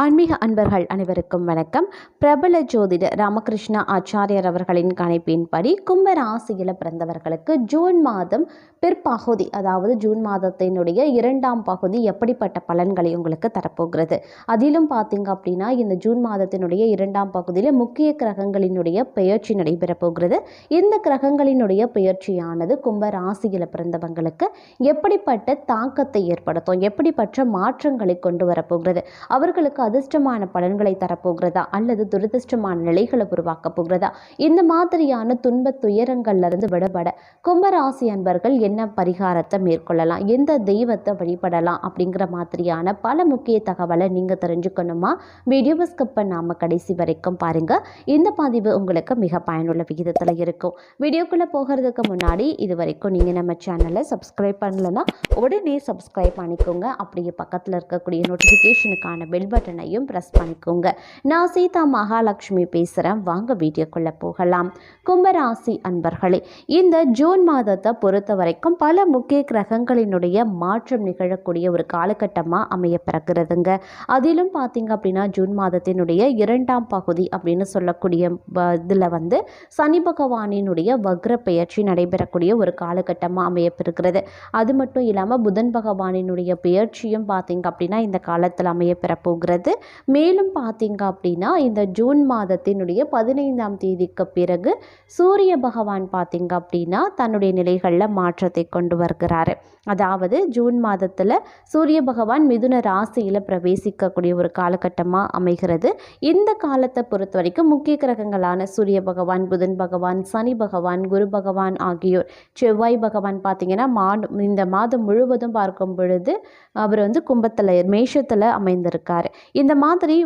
ஆன்மீக அன்பர்கள் அனைவருக்கும் வணக்கம். பிரபல ஜோதிடர் ராமகிருஷ்ண ஆச்சாரியர் அவர்களின் கணிப்பின்படி கும்ப ராசியில் பிறந்தவர்களுக்கு ஜூன் மாதம் பிற்பகுதி அதாவது ஜூன் மாதத்தினுடைய இரண்டாம் பகுதி எப்படிப்பட்ட பலன்களை உங்களுக்கு தரப்போகிறது? அதிலும் பார்த்தீங்க அப்படின்னா இந்த ஜூன் மாதத்தினுடைய இரண்டாம் பகுதியில் முக்கிய கிரகங்களினுடைய பெயர்ச்சி நடைபெறப்போகிறது. இந்த கிரகங்களினுடைய பெயர்ச்சியானது கும்ப ராசியில் பிறந்தவங்களுக்கு எப்படிப்பட்ட தாக்கத்தை ஏற்படுத்தும் எப்படிப்பட்ட மாற்றங்களை கொண்டு வரப்போகிறது? அவர்களுக்கு அதிர்ஷ்டமான பலன்களை தரப்போகிறதா? அல்லது துரதிர்ஷ்டமான நிலைகளை உருவாக்க போகிறதா? இந்த மாதிரியான துன்ப துயரங்கள்ல இருந்து விடுபட கும்பராசி அன்பர்கள் என்ன பரிகாரத்தை மேற்கொள்ளலாம்? எந்த தெய்வத்தை வழிபடலாம்? அப்படிங்கிற மாதிரியான பல முக்கிய தகவலை நீங்க தெரிஞ்சுக்கணுமா? வீடியோவை ஸ்கிப் பண்ணாம கடைசி வரைக்கும் பாருங்க. இந்த பதிவு உங்களுக்கு மிக பயனுள்ள விகிதத்தில் இருக்கும். வீடியோக்குள்ள போகிறதுக்கு முன்னாடி இது வரைக்கும் நீங்க நம்ம சேனலை சப்ஸ்கிரைப் பண்ணலன்னா உடனே சப்ஸ்கிரைப் பண்ணிக்கோங்க. அப்படியே பக்கத்தில் இருக்கக்கூடிய நோட்டிஃபிகேஷனுக்கான பெல் பட்டனையும் ப்ரெஸ் பண்ணிக்கோங்க. நான் சீதா மகாலட்சுமி பேசுகிறேன் வாங்க வீடியோக்குள்ளே போகலாம். கும்பராசி அன்பர்களே இந்த ஜூன் மாதத்தை பொறுத்த வரைக்கும் பல முக்கிய கிரகங்களினுடைய மாற்றம் நிகழக்கூடிய ஒரு காலகட்டமாக அமைய பிறகுறதுங்க அதிலும் பார்த்தீங்க அப்படின்னா ஜூன் மாதத்தினுடைய இரண்டாம் பகுதி அப்படின்னு சொல்லக்கூடிய இதில் வந்து சனி பகவானினுடைய வக்ர பெயர்ச்சி நடைபெறக்கூடிய ஒரு காலகட்டமாக அமையப்பெறுகிறது அது மட்டும் இல்லாமல் புதன் பகவானினுடைய பெயர்ச்சியும் பார்த்தீங்க அப்படின்னா இந்த காலத்தில் அமையப்பெற போகிறது மேலும் பார்த்தீங்க அப்படின்னா இந்த ஜூன் மாதத்தினுடைய பதினைந்தாம் தேதிக்கு பிறகு சூரிய பகவான் பார்த்தீங்க அப்படின்னா தன்னுடைய நிலைகளில் மாற்றத்தை கொண்டு வருகிறாரு. அதாவது ஜூன் மாதத்தில் சூரிய பகவான் மிதுன ராசியில் பிரவேசிக்கக்கூடிய ஒரு காலகட்டமாக அமைகிறது. இந்த காலத்தை பொறுத்த வரைக்கும் முக்கிய கிரகங்களான சூரிய பகவான் புதன் பகவான் சனி பகவான் குரு பகவான் ஆகியோர் செவ்வாய் பகவான் பார்த்தீங்கன்னா மாதம் இந்த மாதம் முழுவதும் பார்க்கும் பொழுது அவர் வந்து கும்பத்தில் மேஷத்தில் அமைந்திருக்கார். இந்த மாதிரி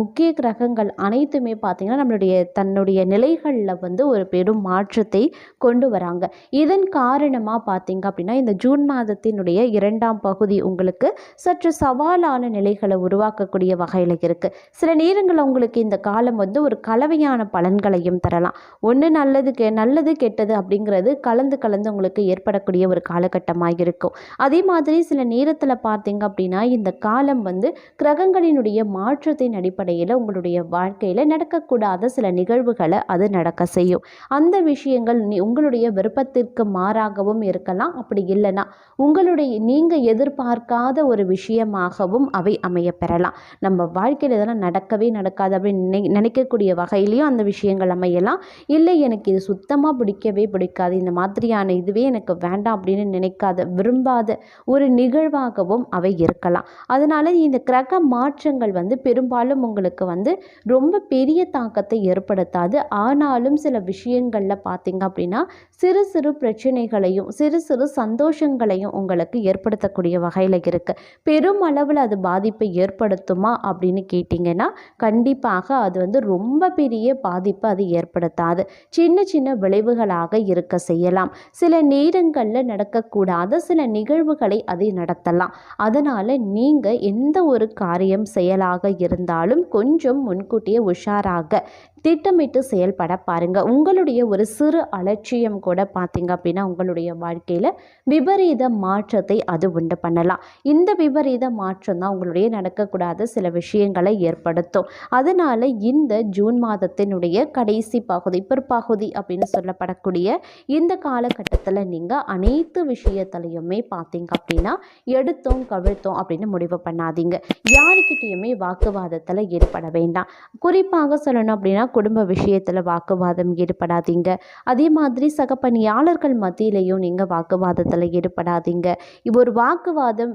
முக்கிய கிரகங்கள் அனைத்துமே பார்த்தீங்கன்னா நம்மளுடைய தன்னுடைய நிலைகளில் வந்து ஒரு பெரும் மாற்றத்தை கொண்டு வராங்க. இதன் காரணமாக பார்த்தீங்க அப்படின்னா இந்த ஜூன் மாதத்தினுடைய இரண்டாம் பகுதி உங்களுக்கு சற்று சவாலான நிலைகளை உருவாக்கக்கூடிய வகையில் இருக்குது சில நேரங்களில் உங்களுக்கு இந்த காலம் வந்து ஒரு கலவையான பலன்களையும் தரலாம். ஒன்று நல்லது கெ நல்லது கெட்டது அப்படிங்கிறது கலந்து கலந்து உங்களுக்கு ஏற்படக்கூடிய ஒரு காலகட்டமாக இருக்கும். அதே மாதிரி சில நேரத்தில் பார்த்திங்க அப்படின்னா இந்த காலம் வந்து கிரகங்களினுடைய மாற்றத்தின் அடிப்படையில் உங்களுடைய வாழ்க்கையில் நடக்கக்கூடாத சில நிகழ்வுகளை அது நடக்க செய்யும். அந்த விஷயங்கள் நீ உங்களுடைய விருப்பத்திற்கு மாறாகவும் இருக்கலாம். அப்படி இல்லைன்னா உங்களுடைய நீங்கள் எதிர்பார்க்காத ஒரு விஷயமாகவும் அவை அமைய பெறலாம். நம்ம வாழ்க்கையில் இதெல்லாம் நடக்கவே நடக்காது அப்படின்னு நினை நினைக்கக்கூடிய வகையிலையும் அந்த விஷயங்கள் அமையலாம். இல்லை எனக்கு இது சுத்தமாக பிடிக்கவே பிடிக்காது. இந்த மாதிரியான இதுவே எனக்கு வேண்டாம் அப்படின்னு நினைக்காத விரும்பாத ஒரு நிகழ்வாகவும் அவை இருக்கலாம். அதனால் இந்த கிரக மாற்றங்கள் வந்து பெரும்பாலும் உங்களுக்கு வந்து ரொம்ப பெரிய தாக்கத்தை ஏற்படுத்தாது. ஆனாலும் சில விஷயங்களில் பார்த்தீங்க அப்படின்னா சிறு சிறு பிரச்சனைகளையும் சிறு சிறு சந்தோஷங்களையும் உங்களுக்கு ஏற்படுத்தக்கூடிய வகையில் இருக்குது பெரும் அளவில் அது பாதிப்பை ஏற்படுத்துமா அப்படின்னு கேட்டிங்கன்னா கண்டிப்பாக அது வந்து ரொம்ப பெரிய பாதிப்பை அது ஏற்படுத்தாது. சின்ன சின்ன விளைவுகளாக இருக்க செய்யலாம். சில நேரங்களில் நடக்கக்கூடாத சில நிகழ்வுகளை அதை நடத்தலாம். அதனால் நீங்கள் எந்த ஒரு காரியம் செயலாக இருந்தாலும் கொஞ்சம் முன்கூட்டியே உஷாராக திட்டமிட்டு செயல்பட பாருங்கள் உங்களுடைய ஒரு சிறு அலட்சியம் கூட பார்த்திங்க அப்படின்னா உங்களுடைய வாழ்க்கையில் விபரீத மாற்றத்தை அது உண்டு பண்ணலாம். இந்த விபரீத மாற்றம் தான் உங்களுடைய நடக்கக்கூடாத சில விஷயங்களை ஏற்படுத்தும். அதனால் இந்த ஜூன் மாதத்தினுடைய கடைசி பகுதி பிற்பகுதி அப்படின்னு சொல்லப்படக்கூடிய இந்த காலகட்டத்தில் நீங்கள் அனைத்து விஷயத்துலையுமே பார்த்தீங்க அப்படின்னா எடுத்தோம் கவிழ்த்தோம் அப்படின்னு முடிவு பண்ணாதீங்க. யாருக்கிட்டேயுமே வாக்குவாதத்தில் ஈடுபட வேண்டாம். குறிப்பாக சொல்லணும் அப்படின்னா குடும்ப விஷயத்தில் வாக்குவாதம் ஈடுபடாதீங்க. அதே மாதிரி சக பணியாளர்கள் மத்தியிலையும் நீங்கள் வாக்குவாதத்தில் ஈடுபடாதீங்க. இப்போ ஒரு வாக்குவாதம்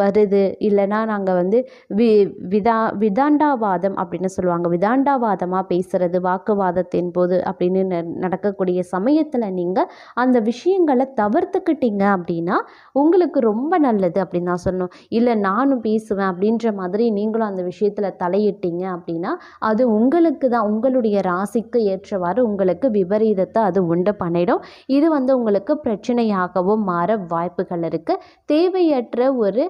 வருது. இல்லைன்னா நாங்கள் வந்து வி விதா விதாண்டாவாதம் அப்படின்னு சொல்லுவாங்க. விதாண்டாவாதமாக பேசுகிறது வாக்குவாதத்தின் போது அப்படின்னு நடக்கக்கூடிய சமயத்தில் நீங்கள் அந்த விஷயங்களை தவிர்த்துக்கிட்டீங்க அப்படின்னா உங்களுக்கு ரொம்ப நல்லது அப்படின்னு தான் சொல்லணும். இல்லை நானும் பேசுவேன் அப்படின்ற மாதிரி நீங்களும் அந்த விஷயத்தில் தலையிட்டீங்க அப்படின்னா அது உங்களுக்கு தான் உங்களுடைய ராசிக்கு ஏற்றவாறு உங்களுக்கு விபரீதத்தை அது உண்டு பண்ணிடும். இது வந்து உங்களுக்கு பிரச்சனையாகவும் மாற வாய்ப்புகள் இருக்குது தேவையற்ற ஒரு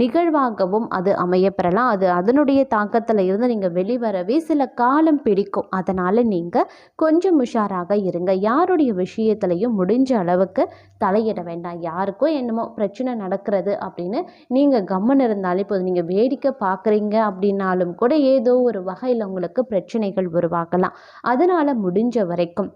நிகழ்வாகவும் அது அமையப்பெறலாம். அது அதனுடைய தாக்கத்தில் இருந்து நீங்கள் வெளிவரவே சில காலம் பிடிக்கும். அதனால் நீங்கள் கொஞ்சம் உஷாராக இருங்க. யாருடைய விஷயத்துலையும் முடிஞ்ச அளவுக்கு தலையிட வேண்டாம். யாருக்கோ என்னமோ பிரச்சனை நடக்கிறது அப்படின்னு நீங்கள் கம்மன் இருந்தாலே போதும். நீங்கள் வேடிக்கை பார்க்குறீங்க அப்படின்னாலும் கூட ஏதோ ஒரு வகையில் உங்களுக்கு பிரச்சனைகள் உருவாகலாம். அதனால் முடிஞ்ச வரைக்கும்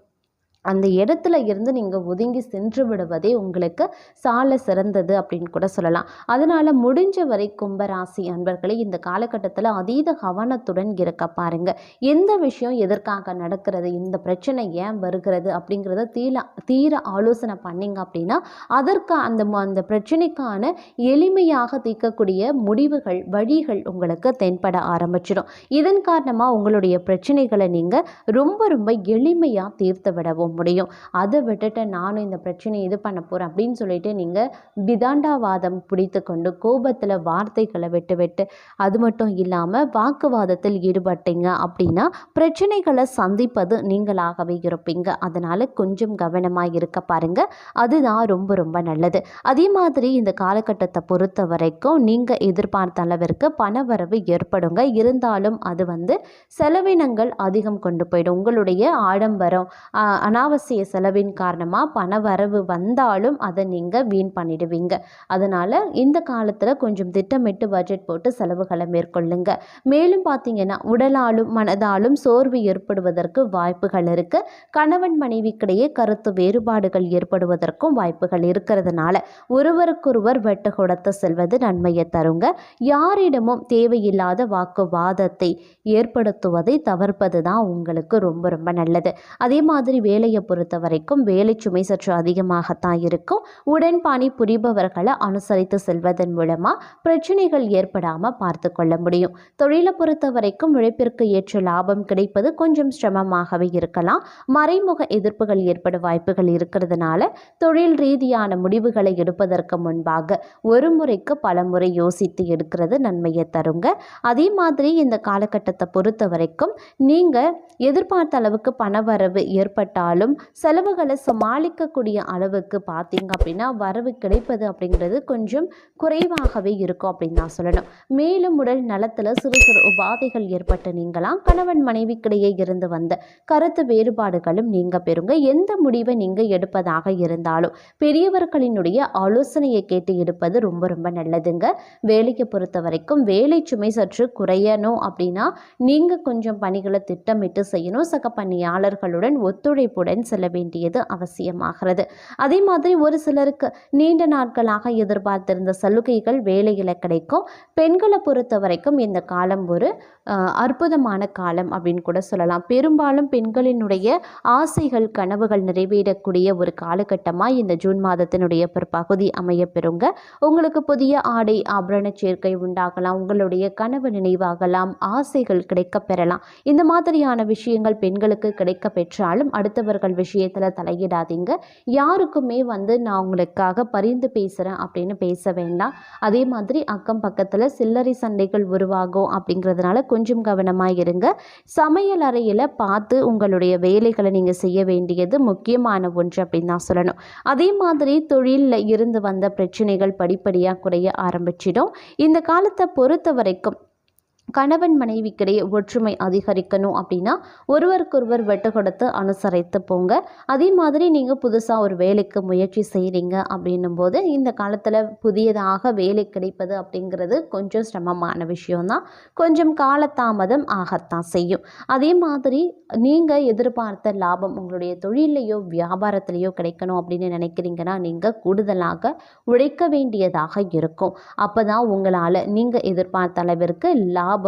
அந்த இடத்துல இருந்து நீங்கள் ஒதுங்கி சென்று விடுவதே உங்களுக்கு சால சிறந்தது அப்படின்னு கூட சொல்லலாம். அதனால் முடிஞ்ச வரை கும்பராசி அன்பர்களே இந்த காலகட்டத்தில் அதீத கவனத்துடன் இருக்க பாருங்க. எந்த விஷயம் எதற்காக நடக்கிறது இந்த பிரச்சனை ஏன் வருகிறது அப்படிங்கிறத தீர தீர ஆலோசனை பண்ணீங்க அப்படின்னா அதற்கு அந்த ம- அந்த பிரச்சனைக்கான எளிமையாக தீர்க்கக்கூடிய முடிவுகள் வழிகள் உங்களுக்கு தென்பட ஆரம்பிச்சிடும். இதன் காரணமாக உங்களுடைய பிரச்சனைகளை நீங்கள் ரொம்ப ரொம்ப எளிமையாக தீர்த்து விடவும் முடியும். அதை விட்டுட்டு நானும் இந்த பிரச்சனையை இது பண்ண போகிறேன் அப்படின்னு சொல்லிட்டு நீங்கள் விதாண்டாவாதம் பிடித்து கொண்டு கோபத்தில் வார்த்தைகளை விட்டு விட்டு அது மட்டும் இல்லாமல் வாக்குவாதத்தில் ஈடுபட்டீங்க அப்படின்னா பிரச்சனைகளை சந்திப்பது நீங்களாகவே இருப்பீங்க. அதனால் கொஞ்சம் கவனமாக இருக்க பாருங்க. அதுதான் ரொம்ப ரொம்ப நல்லது. அதே மாதிரி இந்த காலகட்டத்தை பொறுத்த வரைக்கும் நீங்கள் எதிர்பார்த்த அளவிற்கு பணவரவு ஏற்படுங்க. இருந்தாலும் அது வந்து செலவினங்கள் அதிகம் கொண்டு போயிடும். உங்களுடைய ஆடம்பரம் ஆனால் அனாவசிய செலவின் காரணமாக பண வரவு வந்தாலும் அதை நீங்கள் வீண் பண்ணிடுவீங்க. அதனால் இந்த காலத்தில் கொஞ்சம் திட்டமிட்டு பட்ஜெட் போட்டு செலவுகளை மேற்கொள்ளுங்க. மேலும் பார்த்தீங்கன்னா உடலாலும் மனதாலும் சோர்வு ஏற்படுவதற்கு வாய்ப்புகள் இருக்குது கணவன் மனைவிக்கிடையே கருத்து வேறுபாடுகள் ஏற்படுவதற்கும் வாய்ப்புகள் இருக்கிறதுனால ஒருவருக்கொருவர் வெட்டு கொடுத்து செல்வது நன்மையை தருங்க. யாரிடமும் தேவையில்லாத வாக்குவாதத்தை ஏற்படுத்துவதை தவிர்ப்பது தான் உங்களுக்கு ரொம்ப ரொம்ப நல்லது. அதே மாதிரி வேலை வேலையை பொறுத்த வரைக்கும் வேலை சுமை சற்று அதிகமாகத்தான் இருக்கும். உடன்பாணி புரிபவர்களை அனுசரித்து செல்வதன் மூலமாக பிரச்சனைகள் ஏற்படாமல் பார்த்து கொள்ள முடியும். தொழிலை பொறுத்த வரைக்கும் உழைப்பிற்கு ஏற்ற லாபம் கிடைப்பது கொஞ்சம் சிரமமாகவே இருக்கலாம். மறைமுக எதிர்ப்புகள் ஏற்பட வாய்ப்புகள் இருக்கிறதுனால தொழில் ரீதியான முடிவுகளை எடுப்பதற்கு முன்பாக ஒரு முறைக்கு பல முறை யோசித்து எடுக்கிறது நன்மையை தருங்க. அதே மாதிரி இந்த காலகட்டத்தை பொறுத்த வரைக்கும் நீங்கள் எதிர்பார்த்த அளவுக்கு பணவரவு ஏற்பட்டாலும் செலவுகளை சமாளிக்கக்கூடிய அளவுக்கு பார்த்தீங்க அப்படின்னா வரவு கிடைப்பது அப்படிங்கிறது கொஞ்சம் குறைவாகவே இருக்கும் அப்படின்னு நான் சொல்லணும். மேலும் உடல் நலத்தில் சிறு சிறு உபாதைகள் ஏற்பட்டு நீங்களாம் கணவன் மனைவிக்கிடையே இருந்து வந்த கருத்து வேறுபாடுகளும் நீங்க பெறுங்க. எந்த முடிவை நீங்கள் எடுப்பதாக இருந்தாலும் பெரியவர்களினுடைய ஆலோசனையை கேட்டு எடுப்பது ரொம்ப ரொம்ப நல்லதுங்க. வேலையை பொறுத்த வரைக்கும் வேலை சுமை சற்று குறையணும் அப்படின்னா நீங்கள் கொஞ்சம் பணிகளை திட்டமிட்டு செய்யணும். சக பணியாளர்களுடன் ஒத்துழைப்பு ஒத்துழைப்புடன் செல்ல வேண்டியது அவசியமாகிறது. அதே மாதிரி ஒரு சிலருக்கு நீண்ட நாட்களாக எதிர்பார்த்திருந்த சலுகைகள் வேலையில் கிடைக்கும். பெண்களை பொறுத்த வரைக்கும் இந்த காலம் ஒரு அற்புதமான காலம் அப்படின்னு கூட சொல்லலாம். பெரும்பாலும் பெண்களினுடைய ஆசைகள் கனவுகள் நிறைவேறக்கூடிய ஒரு காலகட்டமாக இந்த ஜூன் மாதத்தினுடைய பிற்பகுதி அமையப்பெறுங்க. உங்களுக்கு புதிய ஆடை ஆபரண சேர்க்கை உண்டாகலாம். உங்களுடைய கனவு நினைவாகலாம். ஆசைகள் கிடைக்கப் பெறலாம் இந்த மாதிரியான விஷயங்கள் பெண்களுக்கு கிடைக்க பெற்றாலும் மற்றவர்கள் விஷயத்தில் தலையிடாதீங்க. யாருக்குமே வந்து நான் உங்களுக்காக பரிந்து பேசுகிறேன் அப்படின்னு பேச வேண்டாம். அதே மாதிரி அக்கம் பக்கத்தில் சில்லறை சண்டைகள் உருவாகும் அப்படிங்கிறதுனால கொஞ்சம் கவனமாக இருங்க. சமையல் அறையில் பார்த்து உங்களுடைய வேலைகளை நீங்கள் செய்ய வேண்டியது முக்கியமான ஒன்று அப்படின்னு தான் சொல்லணும். அதே மாதிரி தொழிலில் இருந்து வந்த பிரச்சனைகள் படிப்படியாக குறைய ஆரம்பிச்சிடும். இந்த காலத்தை பொறுத்த வரைக்கும் கணவன் மனைவிக்கிடையே ஒற்றுமை அதிகரிக்கணும் அப்படின்னா ஒருவருக்கொருவர் வெட்டு கொடுத்து அனுசரித்து போங்க. அதே மாதிரி நீங்கள் புதுசாக ஒரு வேலைக்கு முயற்சி செய்கிறீங்க அப்படின்னும் போது இந்த காலத்தில் புதியதாக வேலை கிடைப்பது அப்படிங்கிறது கொஞ்சம் சிரமமான விஷயம்தான். கொஞ்சம் காலதாமதம் ஆகத்தான் செய்யும். அதே மாதிரி நீங்கள் எதிர்பார்த்த லாபம் உங்களுடைய தொழிலையோ வியாபாரத்திலையோ கிடைக்கணும் அப்படின்னு நினைக்கிறீங்கன்னா நீங்கள் கூடுதலாக உழைக்க வேண்டியதாக இருக்கும். அப்போ தான் உங்களால் நீங்கள் எதிர்பார்த்த அளவிற்கு லாபம்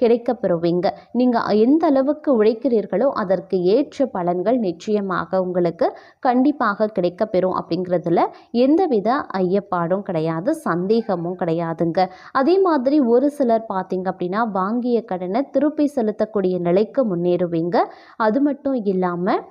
கிடைக்க பெறுவீங்க நீங்கள் எந்த அளவுக்கு உழைக்கிறீர்களோ அதற்கு ஏற்ற பலன்கள் நிச்சயமாக உங்களுக்கு கண்டிப்பாக கிடைக்கப்பெறும் அப்படிங்கிறதுல எந்தவித ஐயப்பாடும் கிடையாது சந்தேகமும் கிடையாதுங்க. அதே மாதிரி ஒரு சிலர் பார்த்தீங்க அப்படின்னா வாங்கிய கடனை திருப்பி செலுத்தக்கூடிய நிலைக்கு முன்னேறுவீங்க. அது மட்டும் இல்லாமல்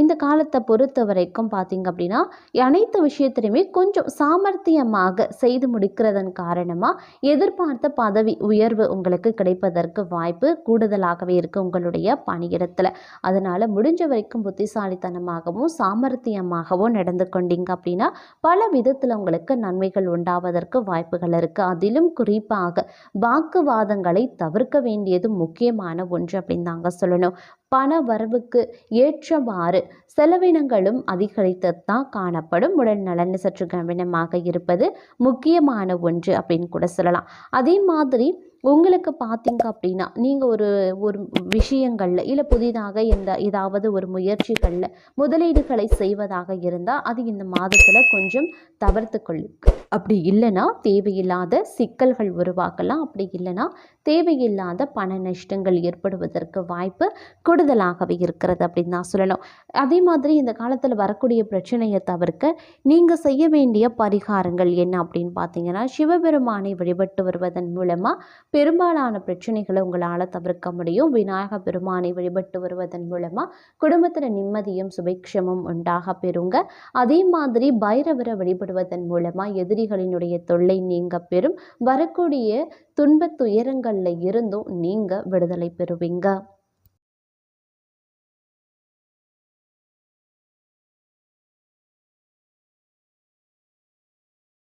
இந்த காலத்தை பொறுத்த வரைக்கும் பார்த்தீங்க அப்படின்னா அனைத்து விஷயத்திலையுமே கொஞ்சம் சாமர்த்தியமாக செய்து முடிக்கிறதன் காரணமாக எதிர்பார்த்த பதவி உயர்வு உங்களுக்கு உங்களுக்கு கிடைப்பதற்கு வாய்ப்பு கூடுதலாகவே இருக்குது உங்களுடைய பணியிடத்தில். அதனால் முடிஞ்ச வரைக்கும் புத்திசாலித்தனமாகவும் சாமர்த்தியமாகவும் நடந்து கொண்டீங்க அப்படின்னா பல விதத்தில் உங்களுக்கு நன்மைகள் உண்டாவதற்கு வாய்ப்புகள் இருக்குது அதிலும் குறிப்பாக வாக்குவாதங்களை தவிர்க்க வேண்டியது முக்கியமான ஒன்று அப்படின்னு தாங்க சொல்லணும். பண வரவுக்கு ஏற்றவாறு செலவினங்களும் அதிகரித்து தான் காணப்படும். உடல் நலன் சற்று கவனமாக இருப்பது முக்கியமான ஒன்று அப்படின்னு கூட சொல்லலாம். அதே மாதிரி உங்களுக்கு பார்த்தீங்க அப்படின்னா நீங்கள் ஒரு ஒரு விஷயங்களில் இல்லை புதிதாக எந்த ஏதாவது ஒரு முயற்சிகளில் முதலீடுகளை செய்வதாக இருந்தால் அது இந்த மாதத்தில் கொஞ்சம் தவிர்த்து அப்படி இல்லைன்னா தேவையில்லாத சிக்கல்கள் உருவாக்கலாம். அப்படி இல்லைன்னா தேவையில்லாத பண நஷ்டங்கள் ஏற்படுவதற்கு வாய்ப்பு கூடுதலாகவே இருக்கிறது அப்படின்னு தான் சொல்லணும். அதே மாதிரி இந்த காலத்தில் வரக்கூடிய பிரச்சனையை தவிர்க்க நீங்கள் செய்ய வேண்டிய பரிகாரங்கள் என்ன அப்படின்னு பார்த்தீங்கன்னா சிவபெருமானை வழிபட்டு வருவதன் மூலமாக பெரும்பாலான பிரச்சனைகளை உங்களால் தவிர்க்க முடியும். விநாயக பெருமானை வழிபட்டு வருவதன் மூலமாக குடும்பத்தில் நிம்மதியும் சுபிக்ஷமும் உண்டாக பெறுங்க. அதே மாதிரி பைரவரை வழிபடுவதன் மூலமாக எதிரிகளினுடைய தொல்லை நீங்க பெறும். வரக்கூடிய துன்பத் துயரங்களில் இருந்தும் நீங்கள் விடுதலை பெறுவீங்க.